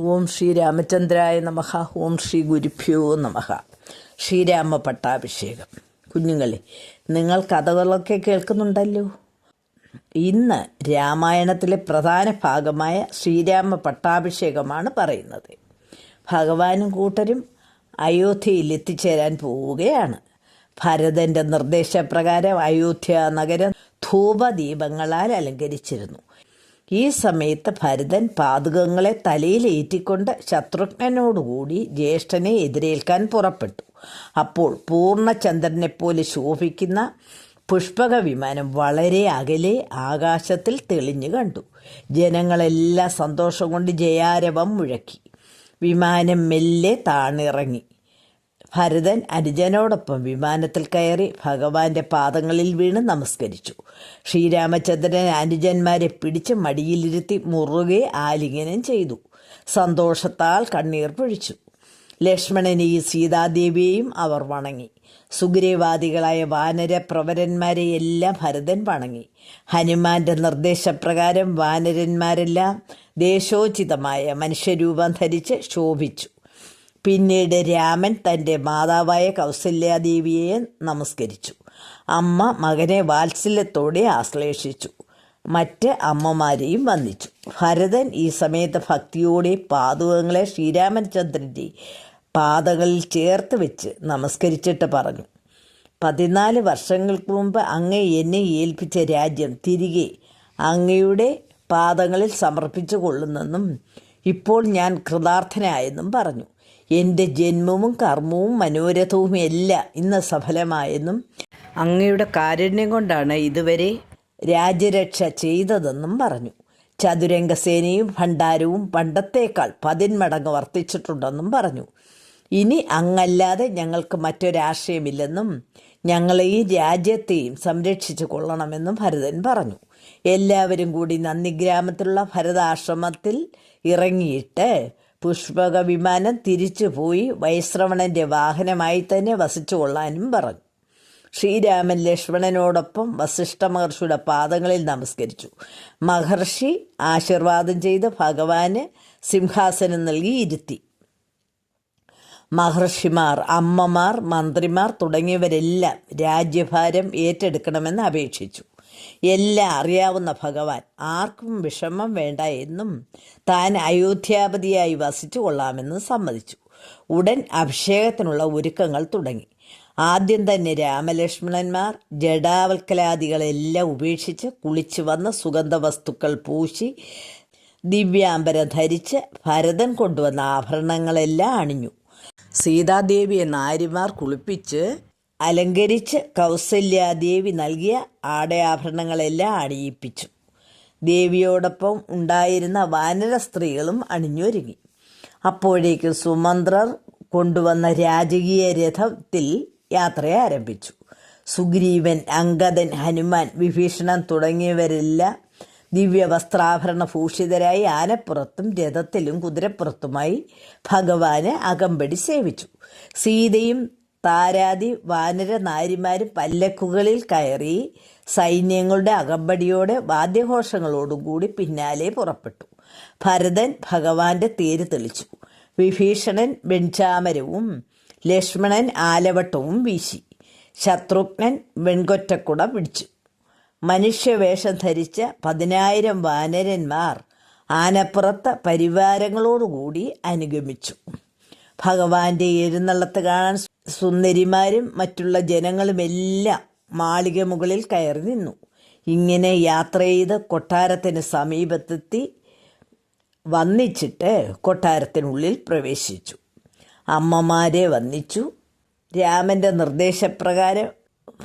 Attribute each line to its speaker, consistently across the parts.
Speaker 1: ഓം ശ്രീ രാമചന്ദ്രായ നമഃ ഓം ശ്രീ ഗുരുഭ്യോ നമഹ ശ്രീരാമ പട്ടാഭിഷേകം. കുഞ്ഞുങ്ങളെ നിങ്ങൾ കഥകളൊക്കെ കേൾക്കുന്നുണ്ടല്ലോ? ഇന്ന് രാമായണത്തിലെ പ്രധാന ഭാഗമായ ശ്രീരാമ പട്ടാഭിഷേകമാണ് പറയുന്നത്. ഭഗവാനും കൂട്ടരും അയോധ്യയിൽ എത്തിച്ചേരാൻ പോവുകയാണ്. ഭരതന്റെ നിർദ്ദേശപ്രകാരം അയോധ്യ നഗരം ധൂപദീപങ്ങളാൽ അലങ്കരിച്ചിരുന്നു. ഈ സമയത്ത് ഭരതൻ പാതകങ്ങളെ തലയിലേറ്റിക്കൊണ്ട് ശത്രുഘ്നോടുകൂടി ജ്യേഷ്ഠനെ എതിരേൽക്കാൻ പുറപ്പെട്ടു. അപ്പോൾ പൂർണചന്ദ്രനെപ്പോലെ ശോഭിക്കുന്ന പുഷ്പക വിമാനം വളരെ അകലെ ആകാശത്തിൽ തെളിഞ്ഞു കണ്ടു. ജനങ്ങളെല്ലാം സന്തോഷം കൊണ്ട് ജയാരവം മുഴക്കി. വിമാനം മെല്ലെ താണിറങ്ങി. ഭരതൻ അനുജനോടൊപ്പം വിമാനത്തിൽ കയറി ഭഗവാന്റെ പാദങ്ങളിൽ വീണ് നമസ്കരിച്ചു. ശ്രീരാമചന്ദ്രൻ അനുജന്മാരെ പിടിച്ച് മടിയിലിരുത്തി മുറുകെ ആലിംഗനം ചെയ്തു. സന്തോഷത്താൽ കണ്ണീർ പൊഴിച്ചു. ലക്ഷ്മണനെയും സീതാദേവിയെയും അവർ വണങ്ങി. സുഗ്രീവാദികളായ വാനര പ്രവരന്മാരെയെല്ലാം ഭരതൻ വണങ്ങി. ഹനുമാന്റെ നിർദ്ദേശപ്രകാരം വാനരന്മാരെല്ലാം ദേശോചിതമായ മനുഷ്യരൂപം ധരിച്ച് ശോഭിച്ചു. പിന്നീട് രാമൻ തന്റെ മാതാവായ കൗസല്യാദേവിയെ നമസ്കരിച്ചു. അമ്മ മകനെ വാത്സല്യത്തോടെ ആശ്ലേഷിച്ചു. മറ്റ് അമ്മമാരെയും വന്ദിച്ചു. ഭരതൻ ഈ സമയത്ത് ഭക്തിയോടെ പാതുകങ്ങളെ ശ്രീരാമചന്ദ്രന്റെ പാതകളിൽ ചേർത്ത് വെച്ച് നമസ്കരിച്ചിട്ട് പറഞ്ഞു. പതിനാല് വർഷങ്ങൾക്ക് മുമ്പ് അങ്ങ് എന്നെ ഏൽപ്പിച്ച രാജ്യം തിരികെ അങ്ങയുടെ പാദങ്ങളിൽ സമർപ്പിച്ചു കൊള്ളുന്നെന്നും ഇപ്പോൾ ഞാൻ കൃതാർത്ഥനായെന്നും പറഞ്ഞു. എന്റെ ജന്മവും കർമ്മവും മനോരഥവും എല്ലാം ഇന്ന് സഫലമായെന്നും അങ്ങയുടെ കാരുണ്യം കൊണ്ടാണ് ഇതുവരെ രാജ്യരക്ഷ ചെയ്തതെന്നും പറഞ്ഞു. ചതുരംഗസേനയും ഭണ്ഡാരവും പണ്ടത്തേക്കാൾ പതിന്മടങ്ങ് വർദ്ധിച്ചിട്ടുണ്ടെന്നും പറഞ്ഞു. ഇനി അങ്ങല്ലാതെ ഞങ്ങൾക്ക് മറ്റൊരാശയമില്ലെന്നും ഞങ്ങളെയും രാജ്യത്തെയും സംരക്ഷിച്ചു കൊള്ളണമെന്നും ഭരതൻ പറഞ്ഞു. എല്ലാവരും കൂടി നന്ദി ഗ്രാമത്തിലുള്ള ഭരതാശ്രമത്തിൽ ഇറങ്ങിയിട്ട് പുഷ്പക വിമാനം തിരിച്ചു പോയി വൈശ്രവണന്റെ വാഹനമായി തന്നെ വസിച്ചു കൊള്ളാനും പറഞ്ഞു. ശ്രീരാമൻ ലക്ഷ്മണനോടൊപ്പം വസിഷ്ഠ മഹർഷിയുടെ പാദങ്ങളിൽ നമസ്കരിച്ചു. മഹർഷി ആശീർവാദം ചെയ്ത് ഭഗവാന് സിംഹാസനം നൽകി ഇരുത്തി. മഹർഷിമാർ അമ്മമാർ മന്ത്രിമാർ തുടങ്ങിയവരെല്ലാം രാജ്യഭാരം ഏറ്റെടുക്കണമെന്ന് അപേക്ഷിച്ചു. എല്ലാം അറിയാവുന്ന ഭഗവാൻ. ആർക്കും വിഷമം വേണ്ട എന്നും താൻ അയോധ്യാപതിയായി വസിച്ചു കൊള്ളാമെന്നും സമ്മതിച്ചു. ഉടൻ അഭിഷേകത്തിനുള്ള ഒരുക്കങ്ങൾ തുടങ്ങി. ആദ്യം തന്നെ രാമലക്ഷ്മണന്മാർ ജഡാവൽക്കലാദികളെല്ലാം ഉപേക്ഷിച്ച് കുളിച്ചു വന്ന സുഗന്ധ വസ്തുക്കൾ പൂശി ദിവ്യാംബര ധരിച്ച് ഭരതൻ കൊണ്ടുവന്ന ആഭരണങ്ങളെല്ലാം അണിഞ്ഞു. സീതാദേവിയെ നാരിമാർ കുളിപ്പിച്ച് അലങ്കരിച്ച് കൗസല്യാദേവി നൽകിയ ആടയാഭരണങ്ങളെല്ലാം അണിയിപ്പിച്ചു. ദേവിയോടൊപ്പം ഉണ്ടായിരുന്ന വാനര സ്ത്രീകളും അണിഞ്ഞൊരുങ്ങി. അപ്പോഴേക്ക് സുമന്ത്രർ കൊണ്ടുവന്ന രാജകീയ രഥത്തിൽ യാത്ര ആരംഭിച്ചു. സുഗ്രീവൻ അങ്കദൻ ഹനുമാൻ വിഭീഷണൻ തുടങ്ങിയവരെല്ലാം ദിവ്യ വസ്ത്രാഭരണ ഭൂഷിതരായി ആനപ്പുറത്തും രഥത്തിലും കുതിരപ്പുറത്തുമായി ഭഗവാന് അകമ്പടി സേവിച്ചു. സീതയും താരാതി വാനര നാരിമാരും പല്ലക്കുകളിൽ കയറി സൈന്യങ്ങളുടെ അകമ്പടിയോടെ വാദ്യഘോഷങ്ങളോടും കൂടി പിന്നാലെ പുറപ്പെട്ടു. ഭരതൻ ഭഗവാന്റെ തേര് തെളിച്ചു. വിഭീഷണൻ വെൺചാമരവും ലക്ഷ്മണൻ ആലവട്ടവും വീശി. ശത്രുഘ്നൻ വെൺകൊറ്റക്കുട പിടിച്ചു. മനുഷ്യവേഷം ധരിച്ച പതിനായിരം വാനരന്മാർ ആനപ്പുറത്ത് പരിവാരങ്ങളോടുകൂടി അനുഗമിച്ചു. ഭഗവാന്റെ എഴുന്നള്ളത്ത് കാണാൻ സുന്ദരിമാരും മറ്റുള്ള ജനങ്ങളുമെല്ലാം മാളിക മുകളിൽ കയറി നിന്നു. ഇങ്ങനെ യാത്ര ചെയ്ത് കൊട്ടാരത്തിന് സമീപത്തെത്തി വന്നിച്ചിട്ട് കൊട്ടാരത്തിനുള്ളിൽ പ്രവേശിച്ചു. അമ്മമാരെ വന്നിച്ചു. രാമന്റെ നിർദ്ദേശപ്രകാരം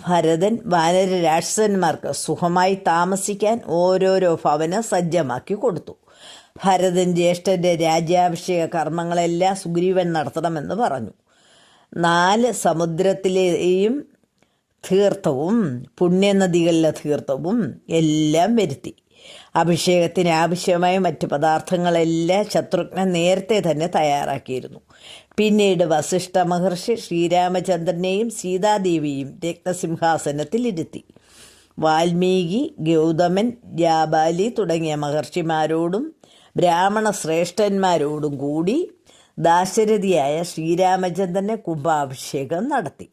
Speaker 1: ഭരതൻ വാനര രാക്ഷസന്മാർക്ക് സുഖമായി താമസിക്കാൻ ഓരോരോ ഭവനം സജ്ജമാക്കി കൊടുത്തു. ഭരതൻ ജ്യേഷ്ഠന്റെ രാജ്യാഭിഷേക കർമ്മങ്ങളെല്ലാം സുഗ്രീവൻ നടത്തണമെന്ന് പറഞ്ഞു. നാല് സമുദ്രത്തിലെയും തീർത്ഥവും പുണ്യനദികളിലെ തീർത്ഥവും എല്ലാം വരുത്തി. അഭിഷേകത്തിന് ആവശ്യമായ മറ്റ് പദാർത്ഥങ്ങളെല്ലാം ശത്രുഘ്നൻ നേരത്തെ തന്നെ തയ്യാറാക്കിയിരുന്നു. പിന്നീട് വസിഷ്ഠ മഹർഷി ശ്രീരാമചന്ദ്രനെയും സീതാദേവിയും രക്തസിംഹാസനത്തിൽ ഇരുത്തി. വാൽമീകി ഗൗതമൻ ജാബാലി തുടങ്ങിയ മഹർഷിമാരോടും ബ്രാഹ്മണ ശ്രേഷ്ഠന്മാരോടും കൂടി ദാശരഥിയായ ശ്രീരാമചന്ദ്രനെ കുംഭാഭിഷേകം നടത്തി.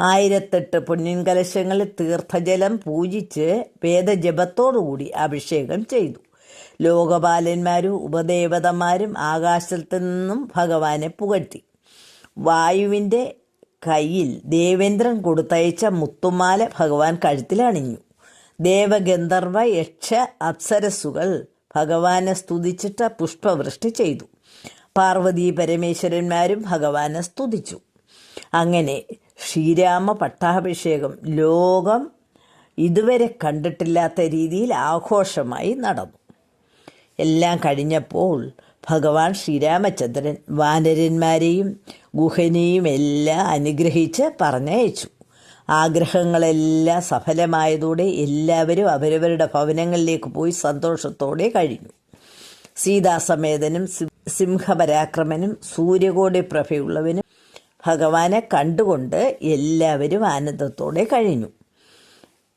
Speaker 1: ആയിരത്തെട്ട് പുണ്യൻകലശങ്ങളിൽ തീർത്ഥജലം പൂജിച്ച് വേദജപത്തോടുകൂടി അഭിഷേകം ചെയ്തു. ലോകപാലന്മാരും ഉപദേവതന്മാരും ആകാശത്തു നിന്നും ഭഗവാനെ പുകഴ്ത്തി. വായുവിന്റെ കയ്യിൽ ദേവേന്ദ്രൻ കൊടുത്തയച്ച മുത്തുമാല ഭഗവാൻ കഴുത്തിലണിഞ്ഞു ദേവഗന്ധർവ യക്ഷ അപ്സരസുകൾ ഭഗവാനെ സ്തുതിച്ചിട്ട് പുഷ്പവൃഷ്ടി ചെയ്തു. പാർവതി പരമേശ്വരന്മാരും ഭഗവാനെ സ്തുതിച്ചു. അങ്ങനെ ശ്രീരാമ പട്ടാഭിഷേകം ലോകം ഇതുവരെ കണ്ടിട്ടില്ലാത്ത രീതിയിൽ ആഘോഷമായി നടന്നു. എല്ലാം കഴിഞ്ഞപ്പോൾ ഭഗവാൻ ശ്രീരാമചന്ദ്രൻ വാനരന്മാരെയും ഗുഹനെയും എല്ലാം അനുഗ്രഹിച്ച് പറഞ്ഞയച്ചു. ആഗ്രഹങ്ങളെല്ലാം സഫലമായതോടെ എല്ലാവരും അവരവരുടെ ഭവനങ്ങളിലേക്ക് പോയി സന്തോഷത്തോടെ കഴിഞ്ഞു. സീതാസമേതനും സിംഹപരാക്രമനും സൂര്യകോടി പ്രഭയുള്ളവനും ഭഗവാനെ കണ്ടുകൊണ്ട് എല്ലാവരും ആനന്ദത്തോടെ കഴിഞ്ഞു.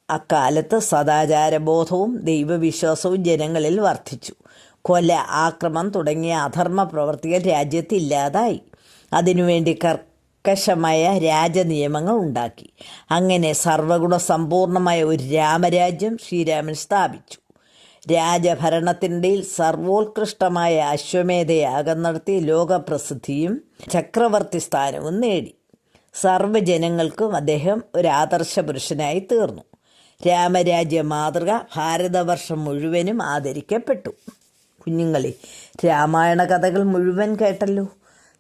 Speaker 1: അക്കാലത്ത് സദാചാരബോധവും ദൈവവിശ്വാസവും ജനങ്ങളിൽ വർദ്ധിച്ചു. കൊല ആക്രമം തുടങ്ങിയ അധർമ്മ പ്രവർത്തികൾ രാജ്യത്ത് ഇല്ലാതായി അതിനുവേണ്ടി കർക്കശമായ രാജനിയമങ്ങൾ ഉണ്ടാക്കി. അങ്ങനെ സർവഗുണ സമ്പൂർണമായ ഒരു രാമരാജ്യം ശ്രീരാമൻ സ്ഥാപിച്ചു. രാജഭരണത്തിനിടയിൽ സർവോത്കൃഷ്ടമായ അശ്വമേധയാഗം നടത്തി ലോകപ്രസിദ്ധിയും ചക്രവർത്തി സ്ഥാനവും നേടി. സർവജനങ്ങൾക്കും അദ്ദേഹം ഒരു ആദർശ പുരുഷനായി തീർന്നു. രാമരാജ്യ മാതൃക ഭാരതവർഷം മുഴുവനും ആദരിക്കപ്പെട്ടു. കുഞ്ഞുങ്ങളെ രാമായണ കഥകൾ മുഴുവൻ കേട്ടല്ലോ.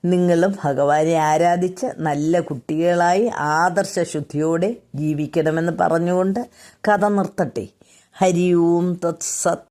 Speaker 1: നിങ്ങളും ഭഗവാനെ ആരാധിച്ച് നല്ല കുട്ടികളായി ആദർശ ശുദ്ധിയോടെ ജീവിക്കണമെന്ന് പറഞ്ഞുകൊണ്ട് കഥ നിർത്തട്ടെ. ഹരി ഓം തത്സത്